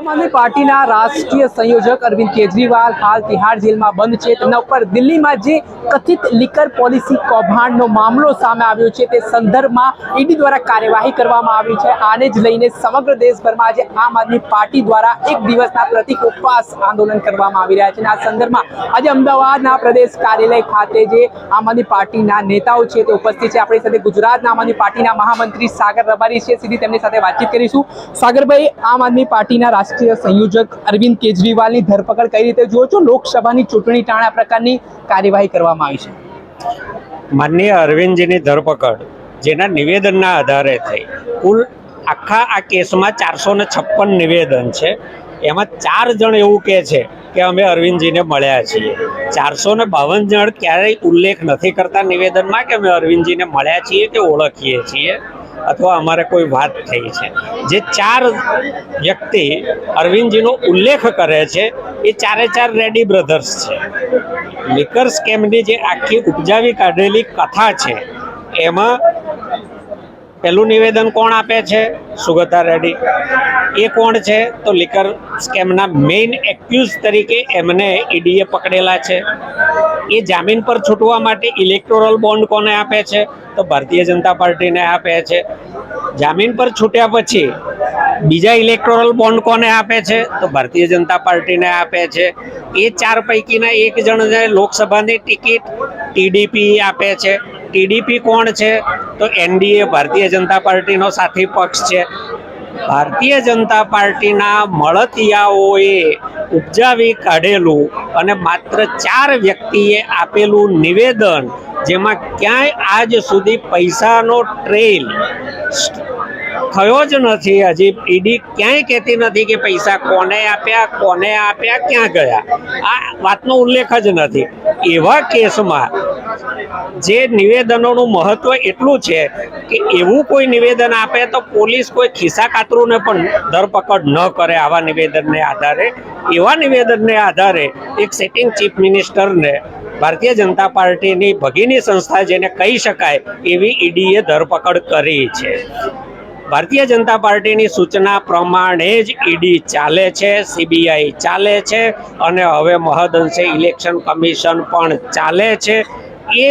આમ આદમી પાર્ટીના રાષ્ટ્રીય સંયોજક અરવિંદ કેજરીવાલ હાલ તિહાર જેલમાં બંધ છે. તેમના ઉપર દિલ્હીમાં જે કથિત લીકર પોલિસી કૌભાંડનો મામલો સામે આવ્યો છે, તે સંદર્ભમાં ઈડી દ્વારા કાર્યવાહી કરવામાં આવી છે. આને જ લઈને સમગ્ર દેશભરમાં આજે આમ આદમી પાર્ટી દ્વારા એક દિવસના પ્રતિક ઉપવાસ આંદોલન કરવામાં આવી રહ્યા છે. આ સંદર્ભમાં આજે અમદાવાદના પ્રદેશ કાર્યાલય ખાતે જે આમ આદમી પાર્ટીના નેતાઓ છે, તે ઉપસ્થિત છે. આપણી સાથે ગુજરાતના આમ આદમી પાર્ટીના મહામંત્રી સાગર રબારી છે. સીધી તેમની સાથે વાતચીત કરીશું. સાગરભાઈ, આમ આદમી પાર્ટીના રાષ્ટ્રીય સંયોજક અરવિંદ કેજરીવાલની ધરપકડ કઈ રીતે જુઓ છો? લોકસભાની ચૂંટણી ટાણા પ્રકારની કાર્યવાહી કરવામાં આવી છે. માનનીય અરવિંદજીની ધરપકડ, જેના નિવેદનના આધારે થઈ. કુલ આખા આ કેસમાં ચારસો ને છપ્પન નિવેદન છે. એમાં ચાર જણ એવું કહે છે કે અમે અરવિંદજીને મળ્યા છીએ. ચારસો ને બાવન જણ ક્યારેય ઉલ્લેખ નથી કરતા નિવેદનમાં કે અમે અરવિંદજીને મળ્યા છીએ કે ઓળખીએ છીએ. અથવા અમારે કોઈ વાત થઈ છે. જે ચાર વ્યક્તિ અરવિંદજીનો ઉલ્લેખ કરે છે, એ ચારે ચાર રેડી બ્રધર્સ છે. લિકર્સ કેમ્પની જે આખી ઉપજાવી કાઢેલી કથા છે, એમાં પહેલું નિવેદન કોણ આપે છે? સુગતા રેડ્ડી. એ કોણ છે? તો લિકર સ્કેમના મેઇન એક્યુઝ તરીકે એમને ઈડીએ પકડેલા છે. એ જામીન પર છૂટવા માટે ઇલેક્ટોરલ બોન્ડ કોને આપે છે? તો ભારતીય જનતા પાર્ટીને આપે છે. જામીન પર છૂટ્યા પછી બીજા ઇલેક્ટોરલ બોન્ડ કોને આપે છે? તો ભારતીય જનતા પાર્ટીને આપે છે. એ ચાર પૈકીના એક જણને લોકસભાની ટિકિટ ટીડીપી આપે છે. ટીડીપી કોણ છે? તો એનડીએ, ભારતીય જનતા પાર્ટીનો સાથી પક્ષ છે. ભારતીય જનતા પાર્ટીના મળતિયાઓએ ઉપજાવી કાઢેલું અને માત્ર ચાર વ્યક્તિએ આપેલું નિવેદન, જેમાં ક્યાંય આજ સુધી પૈસાનો ટ્રેલ થયો જ નથી. હજી ઈડી ક્યાંય કહેતી નથી કે પૈસા કોને આપ્યા કોને આપ્યા, ક્યાં ગયા. આ વાતનો ઉલ્લેખ જ નથી. એવા કેસમાં જે નિવેદનોનું મહત્વ એટલું છે કે એવું કોઈ નિવેદન આપે તો પોલીસ કોઈ ખિસ્સા કાતરુને પણ ધરપકડ ન કરે આવા નિવેદનને આધારે. એવા નિવેદનને આધારે એક સિટિંગ ચીફ મિનિસ્ટરને ભારતીય જનતા પાર્ટીની ભગીની સંસ્થા જેને કહી શકાય એવી ઈડીએ ધરપકડ કરી છે. ભારતીય જનતા પાર્ટીની સૂચના પ્રમાણે જ ઈડી ચાલે છે, સીબીઆઈ ચાલે છે અને હવે મહદઅંશે ઇલેક્શન કમિશન પણ ચાલે છે. એ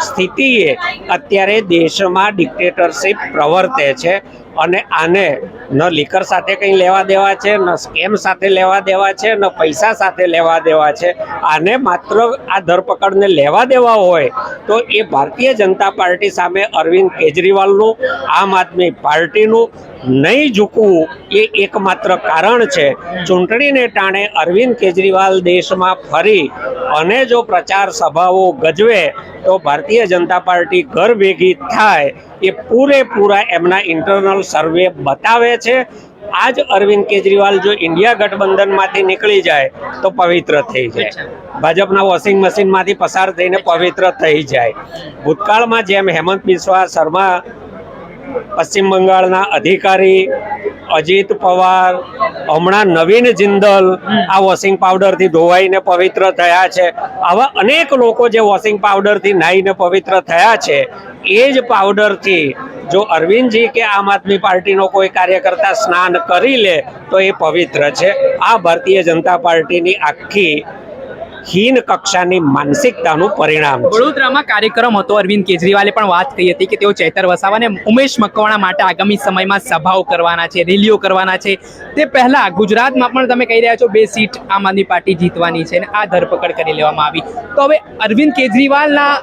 સ્થિતિએ અત્યારે દેશમાં ડિક્ટેટરશીપ પ્રવર્તે છે. અને આને ન લીકર સાથે કંઈ લેવા દેવા છે, ન સ્કેમ સાથે લેવા દેવા છે, ન પૈસા સાથે લેવા દેવા છે. આને માત્ર આ ધરપકડને લેવા દેવા હોય તો એ ભારતીય જનતા પાર્ટી સામે અરવિંદ કેજરીવાલનું, આમ આદમી પાર્ટીનું નહીં ઝૂકવું એ એકમાત્ર કારણ છે. ચૂંટણીને ટાણે અરવિંદ કેજરીવાલ દેશમાં ફરી અને જો પ્રચાર સભાઓ ગજવે તો ભારતીય જનતા પાર્ટી ઘર ભેગી થાય એ પૂરેપૂરા એમના ઇન્ટરનલ સર્વે બતાવે છે. આજ અરવિંદ કેજરીવાલ જો ઇન્ડિયા ગઠબંધનમાંથી નીકળી જાય તો પવિત્ર થઈ જાય. ભાજપના વોશિંગ મશીનમાંથી પસાર થઈને પવિત્ર થઈ જાય. ભૂતકાળમાં જેમ હેમંત બિસ્વા શર્મા પશ્ચિમ બંગાળના અધિકારી અજીત પવાર, હમણાં નવીન જિંદલ આ વોશિંગ પાવડરથી ધોવાઈને પવિત્ર થયા છે. આવા અનેક લોકો જે વોશિંગ પાવડરથી નાહીને પવિત્ર થયા છે, એ જ પાવડરથી જો અરવિંદજી કે આમ આદમી પાર્ટીનો કોઈ કાર્યકર્તા સ્નાન કરી લે, તો એ પવિત્ર છે. આ ભારતીય જનતા પાર્ટીની આખી હીન કક્ષાની માનસિકતાનું પરિણામ વડોદરામાં કાર્યક્રમ હતો. અરવિંદ કેજરીવાલે પણ વાત કરી હતી કે તેઓ ચેતર વસાવા અને ઉમેશ મકવાણા માટે આગામી સમયમાં સભાઓ કરવાના છે, રેલીઓ કરવાના છે. તે પહેલા ગુજરાતમાં પણ તમે કહી રહ્યા છો બે સીટ આમ આદમી પાર્ટી જીતવાની છે અને આ ધરપકડ કરી લેવામાં આવી. તો હવે અરવિંદ કેજરીવાલના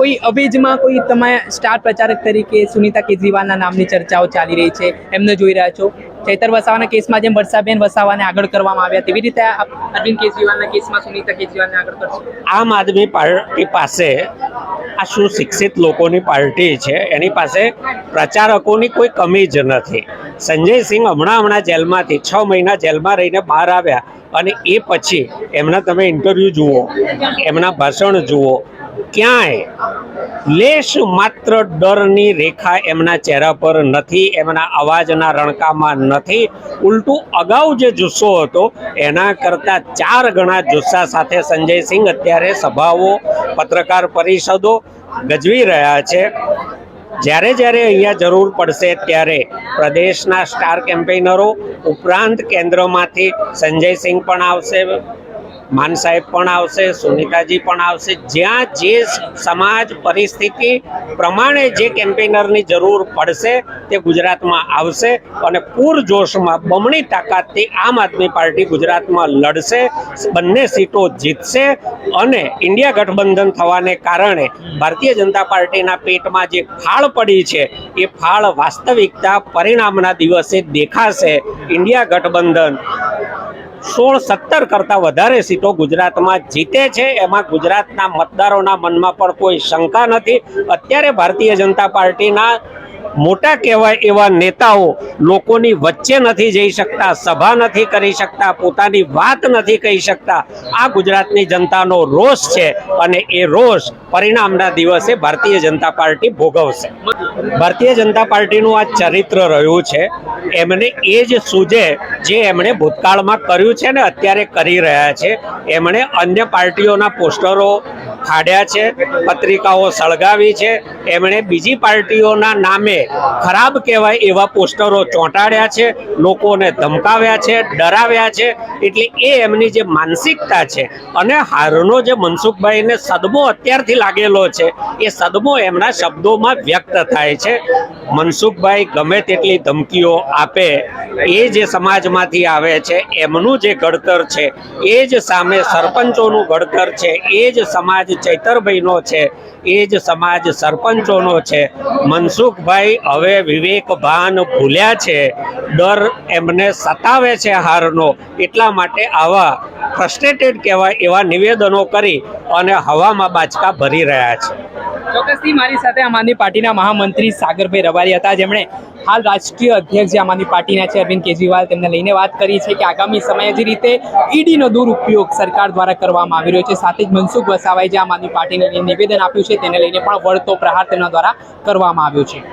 કોઈ અવેજમાં કોઈ તમે સ્ટાર પ્રચારક તરીકે સુનીતા કેજરીવાલના નામની ચર્ચાઓ ચાલી રહી છે. એમને જોઈ રહ્યા છો. ચૈતર વસાવાના કેસમાં જેમ વર્ષાબેન વસાવાને આગળ કરવામાં આવ્યા, તેવી રીતે અરવિંદ કેજરીવાલના કેસમાં સુનીતા કેજરીવાલને આગળ કરશે? આમ આદમી પાર્ટી પાસે આ સુશિક્ષિત લોકોની પાર્ટી છે, એની પાસે પ્રચારકોની કોઈ કમી જ નથી. સંજય સિંહ હમણાં હમણાં જેલમાંથી, છ મહિના જેલમાં રહીને બહાર આવ્યા અને એ પછી એમના તમે ઇન્ટરવ્યૂ જુઓ, એમના ભાષણ જુઓ, ક્યાંય લેશ માત્ર ડરની રેખા એમના ચહેરા પર નથી, એમના અવાજના રણકામાં નથી. ઉલટું અગાઉ જે જુસ્સો હતો, એના કરતાં ચાર ગણા જુસ્સા સાથે સંજય સિંહ અત્યારે સભાઓ, પત્રકાર પરિષદો ગજવી રહ્યા છે. જ્યારે જ્યારે અહીંયા જરૂર પડશે ત્યારે પ્રદેશના સ્ટાર કેમ્પેનરો ઉપરાંત કેન્દ્રમાંથી સંજયસિંહ પણ આવશે. માન સાહેબ પણ આવશે, સુનિતાજી પણ આવશે. જ્યાં જે સમાજ પરિસ્થિતિ પ્રમાણે જે કેમ્પેનરની જરૂર પડશે, તે ગુજરાતમાં આવશે અને પૂરજોશમાં બમણી તાકાતથી આમ આદમી પાર્ટી ગુજરાતમાં લડશે, બંને સીટો જીતશે અને ઇન્ડિયા ગઠબંધન થવાને કારણે ભારતીય જનતા પાર્ટીના પેટમાં જે ફાળ પડી છે, એ ફાળ વાસ્તવિકતા પરિણામના દિવસે દેખાશે. ઇન્ડિયા ગઠબંધન સોળ સત્તર કરતાં વધારે સીટો ગુજરાતમાં જીતે છે. એમાં ગુજરાતના મતદારોના મનમાં પણ કોઈ શંકા નથી. અત્યારે ભારતીય જનતા પાર્ટીના મોટા કહેવાય એવા નેતાઓ લોકોની વચ્ચે નથી જઈ શકતા, સભા નથી કરી શકતા, પોતાની વાત નથી કહી શકતા. આ ગુજરાતની જનતાનો રોષ છે અને એ રોષ પરિણામના દિવસે ભારતીય જનતા પાર્ટી ભોગવશે. ભારતીય જનતા પાર્ટીનું આ ચરિત્ર રહ્યું છે. એમને એ જ સૂજે જે એમણે ભૂતકાળમાં કર્યું છે ને અત્યારે કરી રહ્યા છે. એમણે અન્ય પાર્ટીઓના પોસ્ટરો ફાડ્યા છે, પત્રિકાઓ સળગાવી છે. એમણે બીજી પાર્ટીઓના નામે ખરાબ કહેવાય એવા પોસ્ટરો ચોંટાડ્યા છે, લોકોને ધમકાવ્યા છે, ડરાવ્યા છે. એટલે એ એમની જે માનસિકતા છે અને હારનો જે મનસુખભાઈને સદમો અત્યારથી લાગેલો છે, એ સદમો એમના શબ્દોમાં વ્યક્ત થાય છે. મનસુખભાઈ ગમે તેટલી ધમકીઓ આપે, એ જે સમાજમાંથી આવે છે, એમનું જે ઘડતર છે, એ જ સામે સરપંચોનું ઘડતર છે, એ જ સમાજ ચૈતરભાઈનો છે, એ જ સમાજ સરપંચોનો છે. મનસુખભાઈ હવે વિવેકભાન ભૂલ્યા છે, ડર એમને સતાવે છે હારનો, એટલા માટે આવા ફ્રસ્ટ્રેટેડ કહેવાય એવા નિવેદનો કરી અને હવામાં બાચકા ભરી રહ્યા છે. ચોક્કસથી મારી સાથે આમ આદમી પાર્ટીના મહામંત્રી સાગરભાઈ રબારી હતા. જેમણે હાલ રાષ્ટ્રીય અધ્યક્ષ જે આમ આદમી પાર્ટીના છે, અરવિંદ કેજરીવાલ, તેમને લઈને વાત કરી છે કે આગામી સમયે જે રીતે ઈડીનો દુરુપયોગ સરકાર દ્વારા કરવામાં આવી રહ્યો છે, સાથે જ મનસુખ વસાવાએ જે આમ આદમી પાર્ટીને નિવેદન આપ્યું છે, તેને લઈને પણ વળતો પ્રહાર તેમના દ્વારા કરવામાં આવ્યો છે.